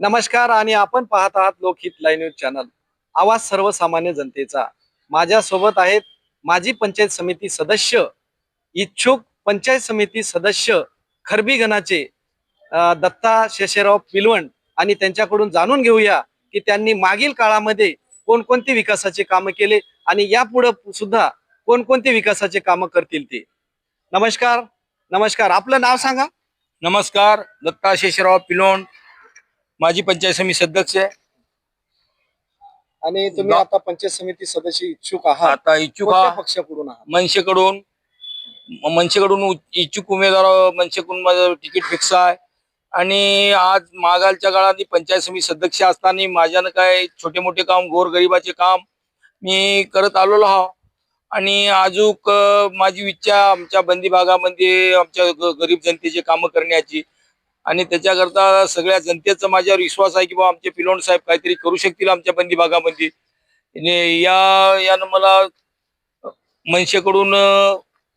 नमस्कार आणि आपण पाहत आहात लोकहित लाईव्ह न्यूज चॅनल. आवाज सर्वसामान्य जनतेचा. माझ्यासोबत आहेत माजी पंचायत समिती सदस्य इच्छुक पंचायत समिती सदस्य खरबी गणाचे दत्ता शेषेराव पिलवण आणि त्यांच्याकडून जाणून घेऊया की त्यांनी मागील काळामध्ये कोणकोणती विकासाचे कामं केले आणि यापुढे सुद्धा कोणकोणती विकासाचे कामं करतील ते. नमस्कार. नमस्कार. आपलं नाव सांगा. नमस्कार. दत्ता शेषराव पिलोण माजी पंचायत समिती सदस्य आहे. आणि तुम्ही आता पंचायत समिती सदस्य इच्छुक आहात. आता इच्छुक कोणत्या हा पक्षाकडून आहात? मनसेकडून मनसेकडून उ- इच्छुक उमेदवार मनसेकडून माझं तिकीट फिक्स आहे. आणि आज मागालच्या काळात पंचायत समिती सदस्य असताना माझ्यानं काय छोटे मोठे काम गोरगरिबाचे काम मी करत आलेलो हा आणि अजूक अं, माझी इच्छा आमच्या बंदी भागामध्ये आमच्या ग- गरीब जनतेचे कामं करण्याची आणि त्याच्याकरता सगळ्या जनतेचा माझ्यावर विश्वास आहे की बाबा आमचे पिलोण साहेब काहीतरी करू शकतील आमच्या बंदी भागामध्ये. आणि या यानं मला मनसेकडून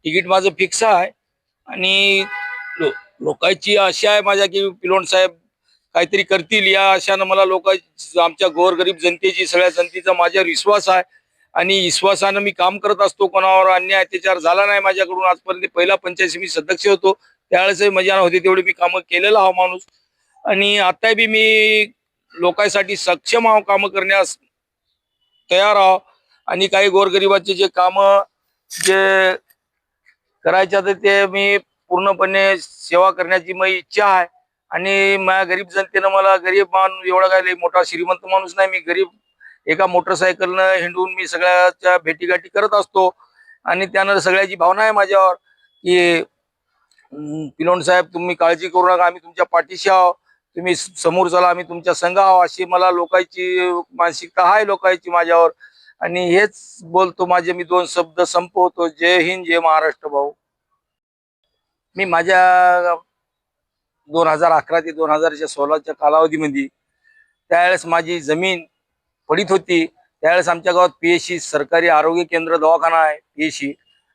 तिकीट माझं फिक्स आहे. आणि लो- लोकांची आशा आहे माझ्या की पिलोण साहेब काहीतरी करतील. या आशानं मला लोक आमच्या गोरगरीब जनतेची सगळ्या जनतेचा माझ्यावर विश्वास आहे. आणि विश्वासानं मी काम करत असतो. कोणावर अन्याय अत्याचार झाला नाही माझ्याकडून. आजपर्यंत पहिला पंचायत समिती सदस्य होतो. त्यावेळेसही मजा होती तेवढी मी कामं केलेला हा माणूस. आणि आता बी मी लोकांसाठी सक्षम आहो कामं करण्यास तयार आहो. आणि काही गोरगरिबाचे जे कामं जे करायचे तर ते मी पूर्णपणे सेवा करण्याची मी इच्छा आहे. आणि माझ्या गरीब जनतेनं मला गरीब माणूस एवढा काय मोठा श्रीमंत माणूस नाही मी गरीब एका मोटरसायकलनं हिंडून मी सगळ्याच्या भेटीगाठी करत असतो. आणि त्यानं सगळ्याची भावना आहे माझ्यावर की पिलोण साहेब तुम्ही काळजी करू नका आम्ही तुमच्या पाठीशी आहो तुम्ही समोर चला आम्ही तुमच्या संघ आहो अशी मला लोकांची मानसिकता आहे लोकांची माझ्यावर. आणि हेच बोलतो माझे मी दोन शब्द संपवतो. जय हिंद जय महाराष्ट्र भाऊ. मी माझ्या दोन हजार अकरा ते दोन हजारच्या सोळाच्या कालावधीमध्ये त्यावेळेस माझी जमीन पडीत होती. त्यावेळेस आमच्या गावात पीएचसी सरकारी आरोग्य केंद्र दवाखाना आहे पीएचसी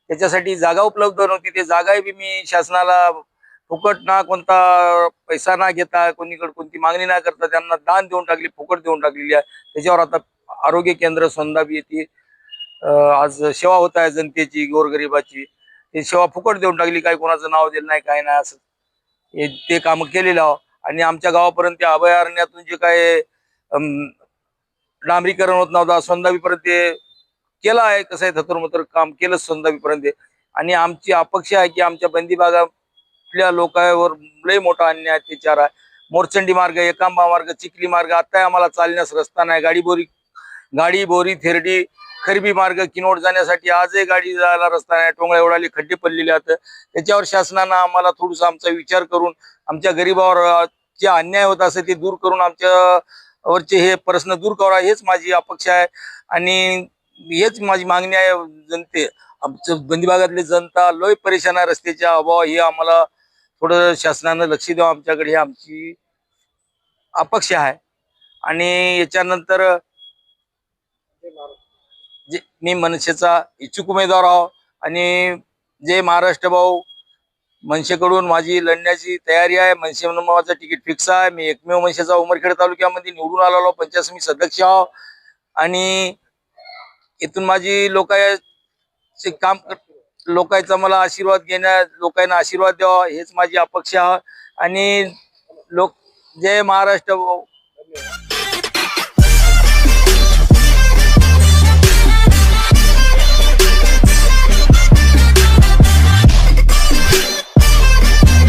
त्याच्यासाठी जागा उपलब्ध नव्हती. ते जागाही मी शासनाला फुकट ना कोणता पैसा ना घेता कोणीकडे कोणती मागणी ना करता त्यांना दान देऊन टाकली फुकट देऊन टाकलेली आहे. त्याच्यावर आता आरोग्य केंद्र सोंदाबी येथे आज सेवा होत आहे जनतेची गोरगरिबाची. ते सेवा फुकट देऊन टाकली काही कोणाचं नाव दिलं नाही काय नाही असं. ते काम केलेलं आहो. आणि आमच्या गावापर्यंत त्या अभयारण्यातून जे काय अं, डांबरीकरण होत नव्हता सोंदाबीपर्यंत ते केलं आहे कसं आहे थतरमतर काम केलं सोंदाबीपर्यंत आणि आमची अपेक्षा आहे की आमच्या बंदी भागातल्या लोकांवर लय मोठा अन्याय अत्याचार आहे. मोरचंडी मार्ग एकांबा मार्ग चिखली मार्ग आता आम्हाला चालण्यास रस्ता नाही. गाडी बोरी गाडी बोरी थेरडी खरबी मार्ग किनोड जाण्यासाठी आजही गाडी जायला रस्ता नाही. टोंगळ्या उडाली खड्डे पडलेले आहेत. त्याच्यावर शासनानं आम्हाला थोडस आमचा विचार करून आमच्या गरीबावर जे अन्याय होत असे ते दूर करून आमच्या वरचे हे प्रश्न दूर करा हेच माझी अपेक्षा आहे. आणि हेच माझी मागणी आहे जनते. आमच्या बंदी भागातली जनता लय परेशान आहे रस्त्याच्या अभाव हे आम्हाला थोडं शासनानं लक्ष द्यावं आमच्याकडे ही आमची अपेक्षा आहे. आणि याच्यानंतर जे मी मनसेचा इच्छुक उमेदवार आहो आणि जे महाराष्ट्र भाऊ मनसेकडून माझी लढण्याची तयारी आहे मनसे म्हणून माझं तिकीट फिक्स आहे. मी एकमेव मनसेचा उमरखेड तालुक्यामध्ये निवडून आलेलो पंचायत समिती सदस्य आहो. आणि इथून माझी लोकांचे काम लोकांचा मला आशीर्वाद घेण्या लोकांना आशीर्वाद द्यावा हेच माझी अपेक्षा आणि लोक जय महाराष्ट्र.